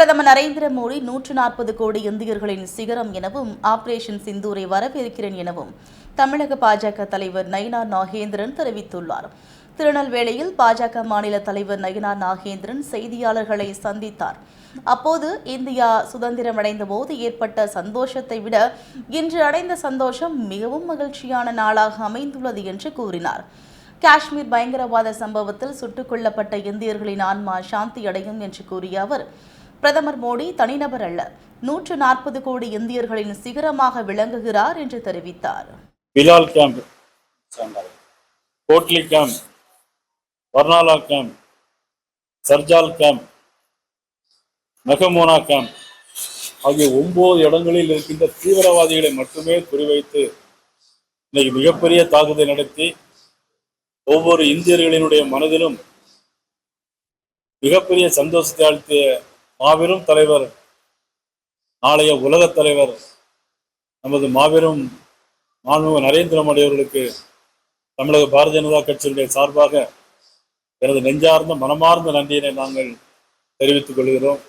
பிரதமர் நரேந்திர மோடி நூற்று நாற்பது கோடி இந்தியர்களின் சிகரம் எனவும் ஆபரேஷன் சிந்தூரை வரவேற்கிறேன் எனவும் தமிழக பாஜக தலைவர் நயினார் நாகேந்திரன் தெரிவித்துள்ளார். திருநெல்வேலியில் பாஜக மாநில தலைவர் நயினார் நாகேந்திரன் செய்தியாளர்களை சந்தித்தார். அப்போது இந்தியா சுதந்திரமடைந்த போது ஏற்பட்ட சந்தோஷத்தை விட இன்று அடைந்த சந்தோஷம் மிகவும் மகிழ்ச்சியான நாளாக அமைந்துள்ளது என்று கூறினார். காஷ்மீர் பயங்கரவாத சம்பவத்தில் சுட்டுக் கொல்லப்பட்ட இந்தியர்களின் ஆன்மா சாந்தி அடையும் என்று கூறிய அவர் பிரதமர் மோடி தனிநபர் அல்ல. நூற்று நாற்பது கோடி இந்தியர்களின் சிகரமாக விளங்குகிறார் என்று தெரிவித்தார். Bilal camp Kotli camp Barnala camp Sarjal camp மெகமோனா camp ஆகிய ஒன்பது இடங்களில் இருக்கின்ற தீவிரவாதிகளை மட்டுமே குறிவைத்து இன்னைக்கு மிகப்பெரிய தாக்குதல் நடத்தி ஒவ்வொரு இந்தியர்களினுடைய மனதிலும் மிகப்பெரிய சந்தோஷத்தை அளித்த மாபெரும் தலைவர் நாளைய உலக தலைவர் நமது மாபெரும் மாண்புமிகு நரேந்திர மோடி அவர்களுக்கு தமிழக பாரதிய ஜனதா கட்சியினுடைய சார்பாக எனது நெஞ்சார்ந்த மனமார்ந்த நன்றியினை நாங்கள் தெரிவித்துக் கொள்கிறோம்.